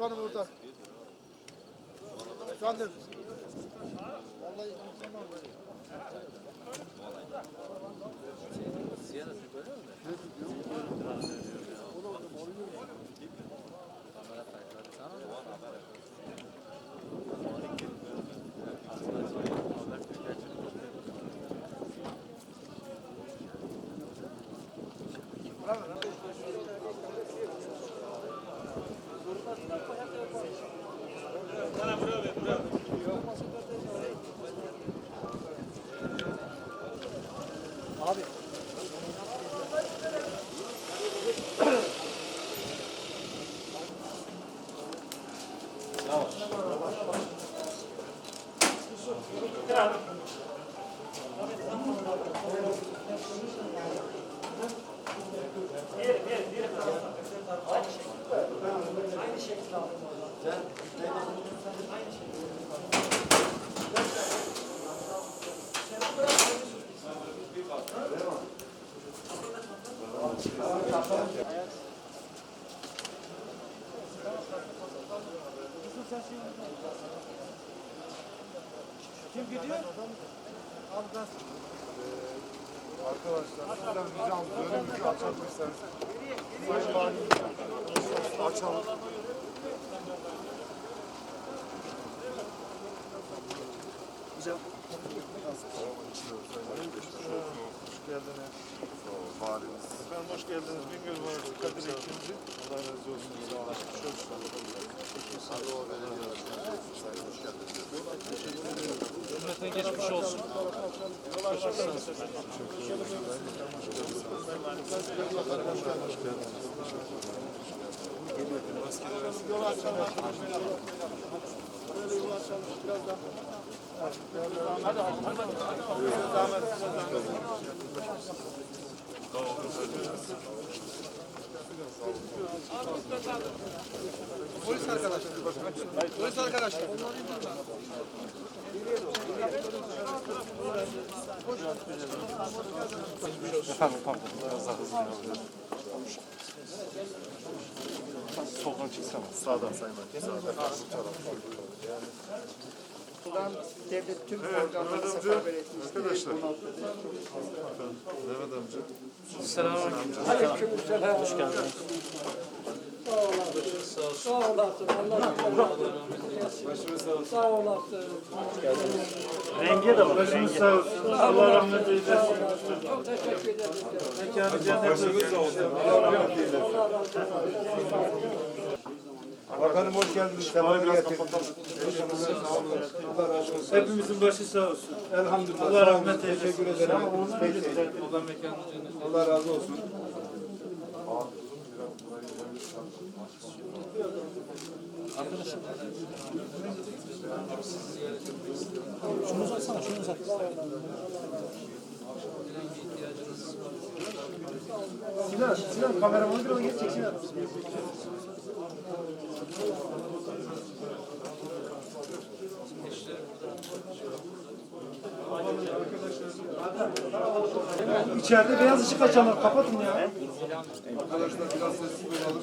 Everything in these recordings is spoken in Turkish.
Efendim burada. Efendim. Vallahi Abi tamam. Arkadaşlar sizden ricam önümüzü açabilirseniz. Sayın Valim açalım. Hoş geldiniz. Valimiz. Efendim hoş geldiniz. Bingöl Valisi Kadir Ekinci. Allah razı olsun. Sağ olun. Çok sağ olun. Hürmetine geçmiş olsun. Polis arkadaşlar. Polis arkadaşlar. Efendim pardon. Biraz daha hızlı yapıyorum. Soldan çıksana. Sağdan Sayın Valim. Sağdan. Bu taraf. Buradan devlet tüm Evet, organları seferber etmiştir. arkadaşlar. Mehmet amca. Aleykümselam. Hoş geldiniz. Sağ olasın. Sağ olasın. Allah razı olsun. Sağ olasın. Renge de var. Başınız sağ olsun. Allah rahmet eylesin. Çok teşekkür ederim. Mekanı cennet olsun. Bakanım hoş geldiniz. Sefalar getirdiniz. Hepimizin başı sağ olsun. Elhamdülillah. Allah rahmet eylesin. Teşekkür ederim. Allah mekanı cennet. Allah razı olsun. Sinan, Sinan kameramanı bir ona geçecek Sinan. İçeride beyaz ışık açanlar kapatın ya. Arkadaşlar biraz sessiz olalım.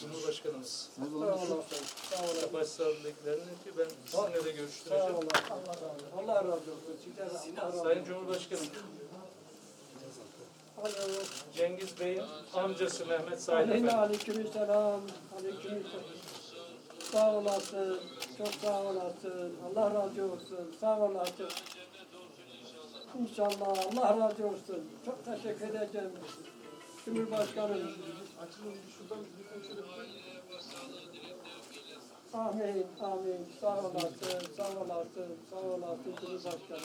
Cumhurbaşkanımız. Başsağlıklarını ötüyor. Ben sizinle de görüştüreceğim. Allah razı olsun. Allah razı olsun. Sayın Cumhurbaşkanım. Cengiz Bey'in amcası Mehmet Said Efendi. aleykümselam. Aleykümselam. Sağ olasın. Çok sağ olasın. Allah razı olsun. Sağ olasın. İnşallah Allah razı olsun. Çok teşekkür edeceğim. Cumhurbaşkanım. Amin, amin. Sağ olasın, sağ olasın, sağ olasın Cumhurbaşkanım.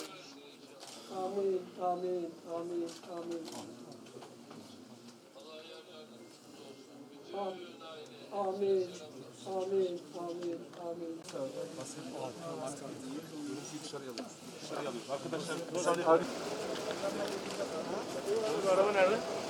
Amin, amin, amin, amin. Amin. Amin. Amin. Amin. Araba nerede?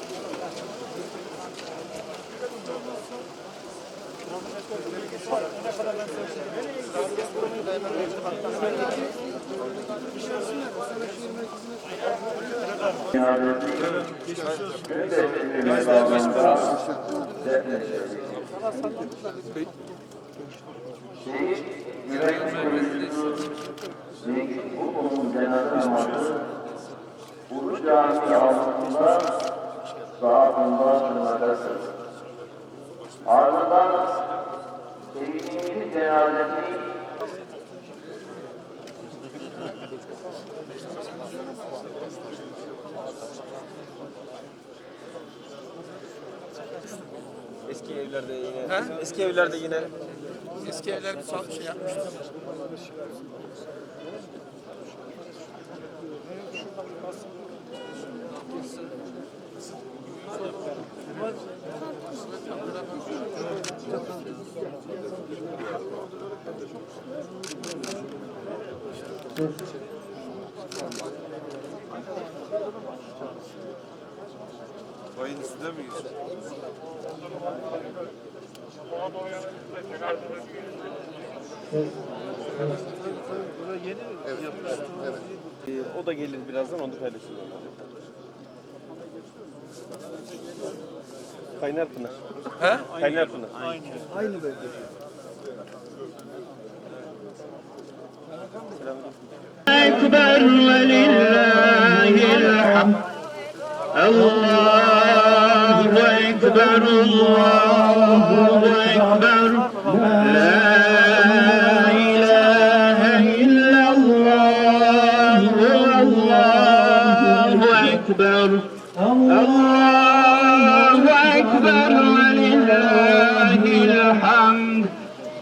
Şehit yürek koruyucusu Zeki Kuku'nun cenaze namazı Ulu Cami altında saatinde kılınacak. Ardından şehidimizin cenazesi Eski evlerde yine. Eski evlerde yine. Eski evler bir sağ şey yapmıştı. Bayın üstünde miyiz? O da gelir birazdan onu paylaşırız. Kaynar Pınar. He? Kaynar Pınar. أكبر ولله الحمد الله أكبر الله أكبر لا إله إلا الله الله أكبر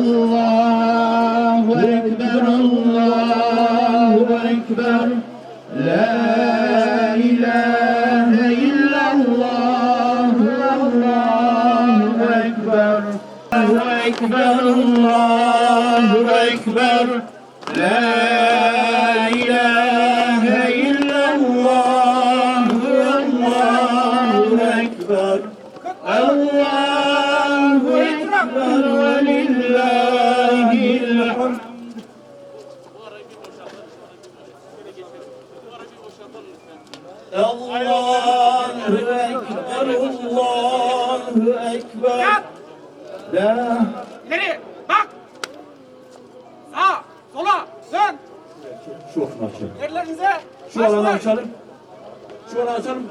Allahu Ekber, Allahu Ekber. La ilahe illallah, Allahu Ekber. Allahu Ekber, Allahu Ekber. La Allahu Ekber, Allahu Ekber. Yat. La. İleri, bak. Sağ, sola, dön. Şu Çok maşallah. Yerlerinize. Şu alanı açalım. Şu alanı açalım.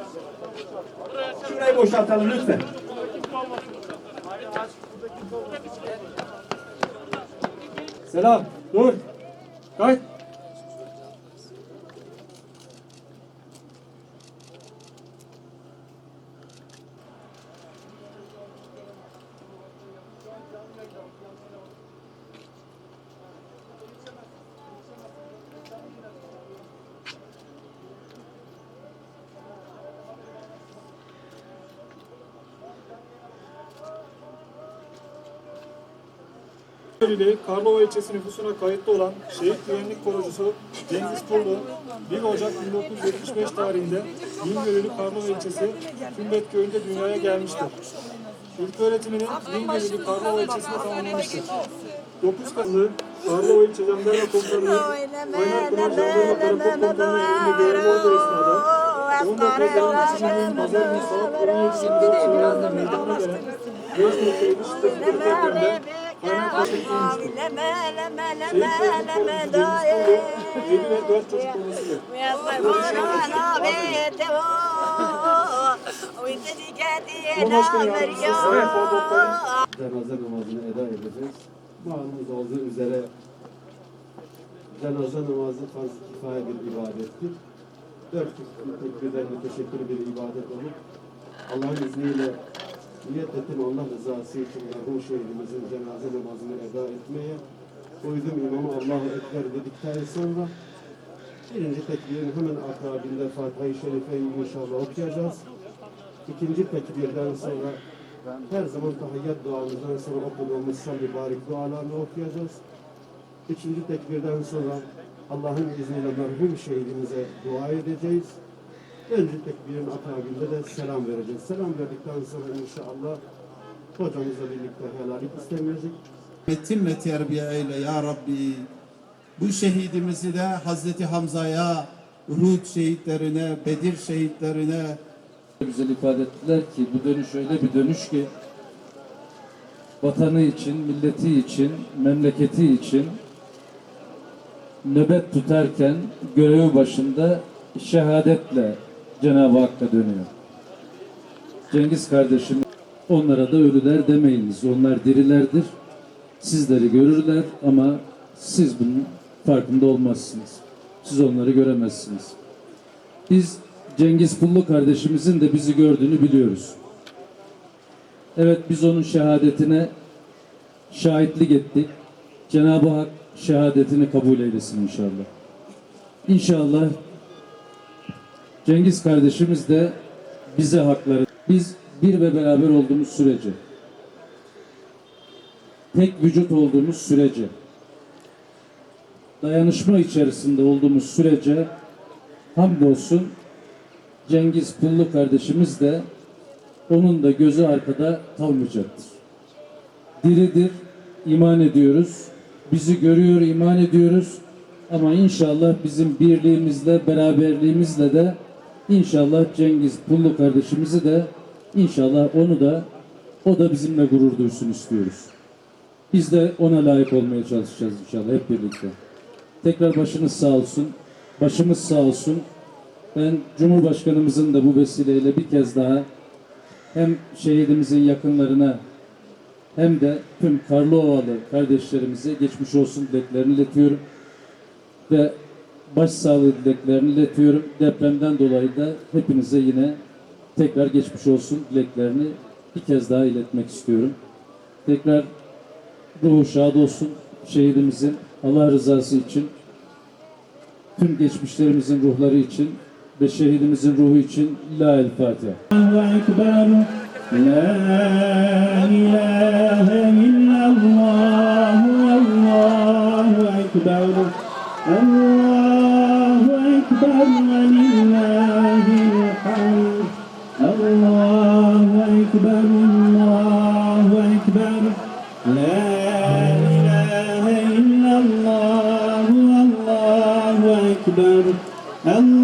Şurayı boşaltalım lütfen. Selam. Dur. Kayıt. İle Karlova ilçesi nüfusuna kayıtlı olan şehit güvenlik korucusu Cengiz Turlu 1 Ocak 1975 tarihinde Bingöl'lü Karlova ilçesi Kümbet köyünde dünyaya gelmiştir. İlk öğretimini Bingöl'lü Karlova ilçesinde tamamlamıştır. 9 Kasım'da Karlova ilçe jandarma komutanlığı Kaynarpınar Jandarma Karakol Komutanlığı emrinde görevli olduğu esnada 19 Haziran 2000 Pazar günü saat 17.24 sıralarında meydana gelen 4.7 şiddetli bir depremde. Leme leme leme leme daye. 7 ve 4 çocuk babasıdır. Cumhurbaşkanı Yardımcısı Sayın Fuat Oktay, cenaze namazını eda edeceğiz. Malumuz olduğu üzere cenaze namazı farz kifaya bir ibadettir. Dört tekbirlerle teşekkür bir ibadet olup Allah'ın izniyle niyet ettim Allah rızası için merhum şehidimizin cenaze namazını eda etmeye uydum imamı Allahu Ekber dedikten sonra birinci tekbirin hemen akabinde Fatiha-i Şerife'yi inşallah okuyacağız. İkinci tekbirden sonra her zaman tahiyyat duamızdan sonra okuduğumuz salli barik dualarını okuyacağız. Üçüncü tekbirden sonra Allah'ın izniyle merhum şehidimize dua edeceğiz. Dördüncü tekbirin akabinde de selam vereceğiz. Selam verdikten sonra inşallah hocamızla birlikte helallik istemeyecek. Metinle terbiye eyle ya Rabbi. Bu şehidimizi de Hazreti Hamza'ya, Uhud şehitlerine, Bedir şehitlerine güzel ifade ettiler ki bu dönüş öyle bir dönüş ki vatanı için, milleti için, memleketi için nöbet tutarken görevi başında şehadetle Cenab-ı Hakk'a dönüyor. Cengiz kardeşim onlara da ölüler demeyiniz. Onlar dirilerdir. Sizleri görürler ama siz bunun farkında olmazsınız. Siz onları göremezsiniz. Biz Cengiz Pullu kardeşimizin de bizi gördüğünü biliyoruz. Evet biz onun şehadetine şahitlik ettik. Cenab-ı Hak şehadetini kabul eylesin inşallah. İnşallah Cengiz kardeşimiz de bize hakları, biz bir ve beraber olduğumuz sürece, tek vücut olduğumuz sürece, dayanışma içerisinde olduğumuz sürece hamdolsun Cengiz Pullu kardeşimiz de onun da gözü arkada kalmayacaktır. Diridir, iman ediyoruz. Bizi görüyor, iman ediyoruz. Ama inşallah bizim birliğimizle, beraberliğimizle de inşallah Cengiz Pullu kardeşimizi de inşallah onu da o da bizimle gurur duysun istiyoruz. Biz de ona layık olmaya çalışacağız inşallah hep birlikte. Tekrar başınız sağ olsun. Başımız sağ olsun. Ben Cumhurbaşkanımızın da bu vesileyle bir kez daha hem şehidimizin yakınlarına hem de tüm Karlıovalı kardeşlerimize geçmiş olsun dileklerini iletiyorum. Ve başsağlığı dileklerini iletiyorum. Depremden dolayı da hepinize yine tekrar geçmiş olsun dileklerini bir kez daha iletmek istiyorum. Tekrar ruhu şad olsun şehidimizin Allah rızası için tüm geçmişlerimizin ruhları için ve şehidimizin ruhu için La El Fatiha. Allahu Ekber La ilahe illallah Allahu Ekber بل ولله الحمد. الله أكبر الله أكبر. لا إله إلا الله الله أكبر. الله